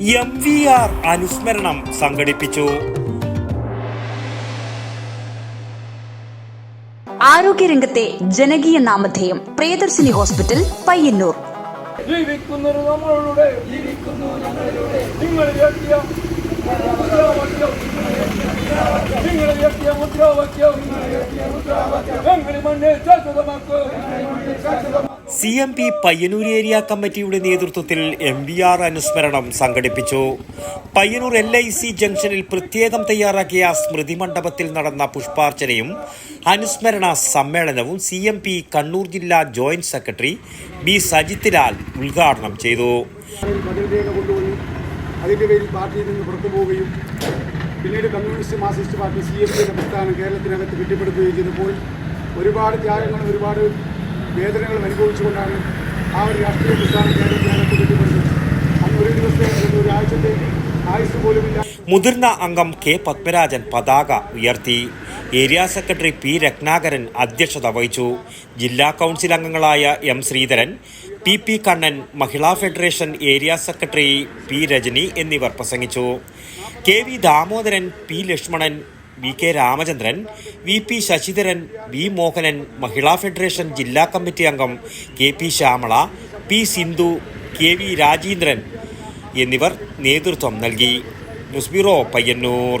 M V R അനുസ്മരണം സംഘടിപ്പിച്ചു. ആരോഗ്യരംഗത്തെ ജനകീയ നാമധേയം പ്രിയദർശിനി ഹോസ്പിറ്റൽ പയ്യന്നൂർ. ജീവിക്കുന്നത് നമ്മളുടെ ജീവിക്കുന്നു ഞങ്ങളിലൂടെ നിങ്ങൾ വ്യക്തിയ മുദ്രാവാക്യം നിങ്ങൾ വ്യക്തിയ മുദ്രാവാക്യം ഞങ്ങൾ മണ്ണെ ശാശ്വതമാക്കും. C M P Payyanur area കമ്മിറ്റിയുടെ നേതൃത്വത്തിൽ എം വി ആർ അനുസ്മരണം സംഘടിപ്പിച്ചു. പയ്യന്നൂർ എൽ ഐ സി ജംഗ്ഷനിൽ പ്രത്യേകം തയ്യാറാക്കിയ സ്മൃതി മണ്ഡപത്തിൽ നടന്ന പുഷ്പാർച്ചനയും അനുസ്മരണ സമ്മേളനവും സി എം പി കണ്ണൂർ ജില്ലാ joint secretary B Sajith Lal ഉദ്ഘാടനം ചെയ്തു. അതിന്റെ പേരിൽ പാർട്ടിയിൽ നിന്ന് പുറത്തു പോവുകയും പിന്നീട് communist Marxist party C M പിയുടെ പ്രസ്ഥാനം കേരളത്തിനകത്ത് കെട്ടിപ്പടുക്കുകയും ചെയ്തപ്പോൾ ഒരുപാട് ത്യാഗങ്ങളും ഒരുപാട് വേദനകളും അനുഭവിച്ചുകൊണ്ടാണ് ആ ഒരു രാഷ്ട്രീയ പ്രസ്ഥാനം മുതിർന്ന അംഗം കെ പത്മരാജൻ പതാക ഉയർത്തി. ഏരിയ സെക്രട്ടറി പി രത്നാകരൻ അധ്യക്ഷത വഹിച്ചു. ജില്ലാ കൗൺസിൽ അംഗങ്ങളായ M Sreedharan P P Kannan Mahila federation area secretary P Rajani എന്നിവർ പ്രസംഗിച്ചു. K V Damodaran P Lakshmanan V K Ramachandran V P Sasidharan V Mohanan Mahila federation ജില്ലാ committee അംഗം K P Shyamala P Sindhu K V Rajeendran എന്നിവർ നേതൃത്വം നൽകി. News bureau Payyanur.